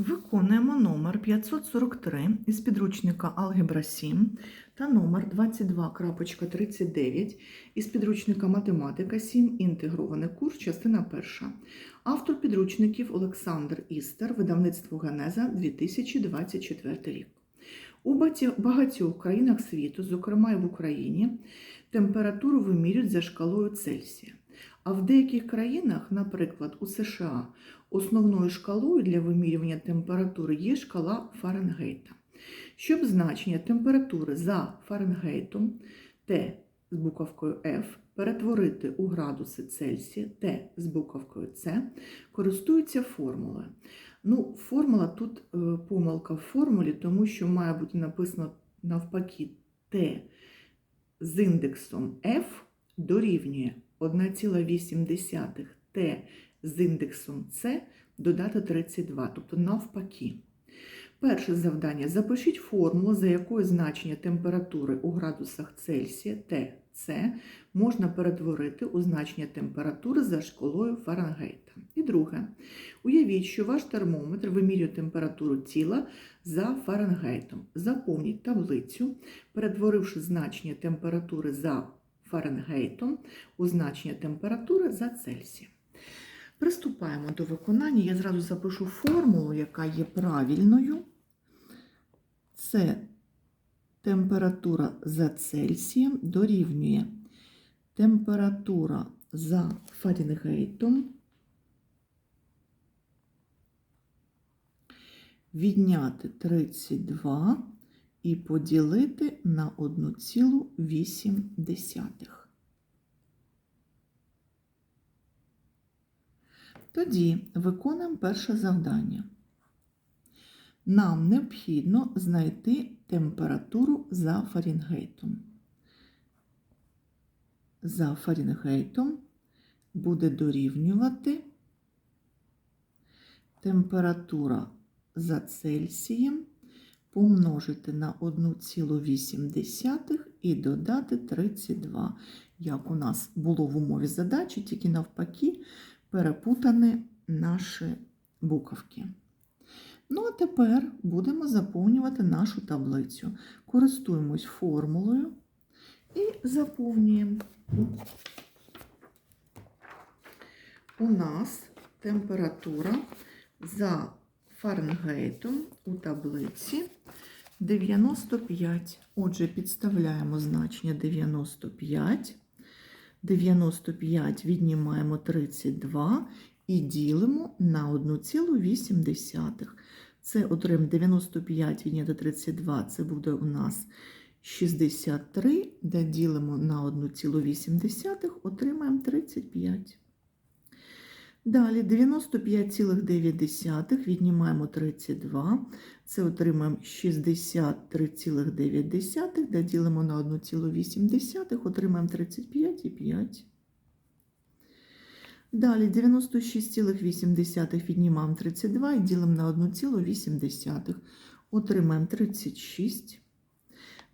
Виконуємо номер 543 із підручника Алгебра 7 та номер 22.39 із підручника Математика 7. Інтегрований курс, частина перша. Автор підручників Олександр Істер, видавництво Генеза 2024 рік. У багатьох країнах світу, зокрема і в Україні, температуру вимірюють за шкалою Цельсія. А в деяких країнах, наприклад, у США, основною шкалою для вимірювання температури є шкала Фаренгейта. Щоб значення температури за Фаренгейтом Т з буковкою F перетворити у градуси Цельсія Т з буковкою С, користуються формулою. Ну, формула тут е, помилка в формулі, тому що має бути написано навпаки Т з індексом F дорівнює 1,8 Т з індексом С додати 32, тобто навпаки. Перше завдання. Запишіть формулу, за якою значення температури у градусах Цельсія Т, С можна перетворити у значення температури за шкалою Фаренгейта. І друге. Уявіть, що ваш термометр вимірює температуру тіла за Фаренгейтом. Заповніть таблицю, перетворивши значення температури за Фаренгейтом у значення температури за Цельсієм. Приступаємо до виконання. Я зразу запишу формулу, яка є правильною. Це температура за Цельсієм дорівнює температура за Фаренгейтом відняти 32 і поділити на 1,8. Тоді виконуємо перше завдання. Нам необхідно знайти температуру за Фаренгейтом. За Фаренгейтом буде дорівнювати температура за Цельсієм помножити на 1,8 і додати 32, як у нас було в умові задачі, тільки навпаки перепутані наші буковки. Ну, а тепер будемо заповнювати нашу таблицю. Користуємось формулою і заповнюємо. У нас температура за Фаренгейтом у таблиці 95. Отже, підставляємо значення 95. 95 віднімаємо 32 і ділимо на 1,8. Це отримаємо 95 відняти 32, це буде у нас 63, де ділимо на 1,8, отримаємо 35. Далі 95,9 віднімаємо 32, це отримаємо 63,9, де ділимо на 1,8, отримаємо 35,5. Далі 96,8 віднімаємо 32 і ділимо на 1,8, отримаємо 36.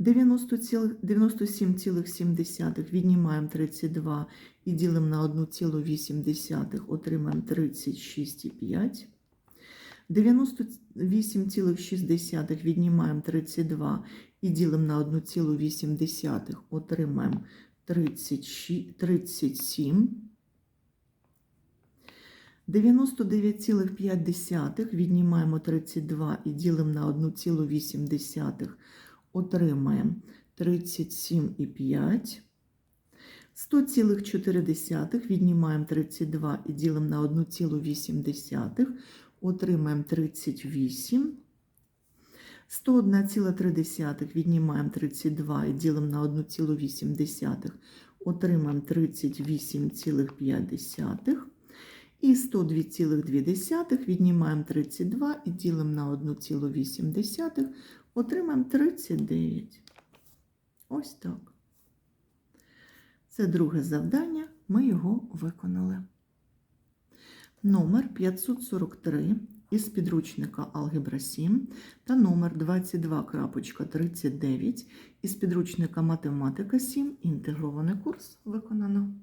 97,7 віднімаємо 32 і ділимо на 1,8, отримаємо 36,5. 98,6 віднімаємо 32 і ділимо на 1,8, отримаємо 37. 99,5 віднімаємо 32 і ділимо на 1,8, отримаємо 37,5. 100,4 віднімаємо 32 і ділимо на 1,8, отримаємо 38. 101,3 віднімаємо 32 і ділимо на 1,8, отримаємо 38,5. І 102,2 віднімаємо 32 і ділимо на 1,8, отримаємо 39. Ось так. Це друге завдання, ми його виконали. Номер 543 із підручника Алгебра 7 та номер 22.39 із підручника Математика 7. Інтегрований курс виконано.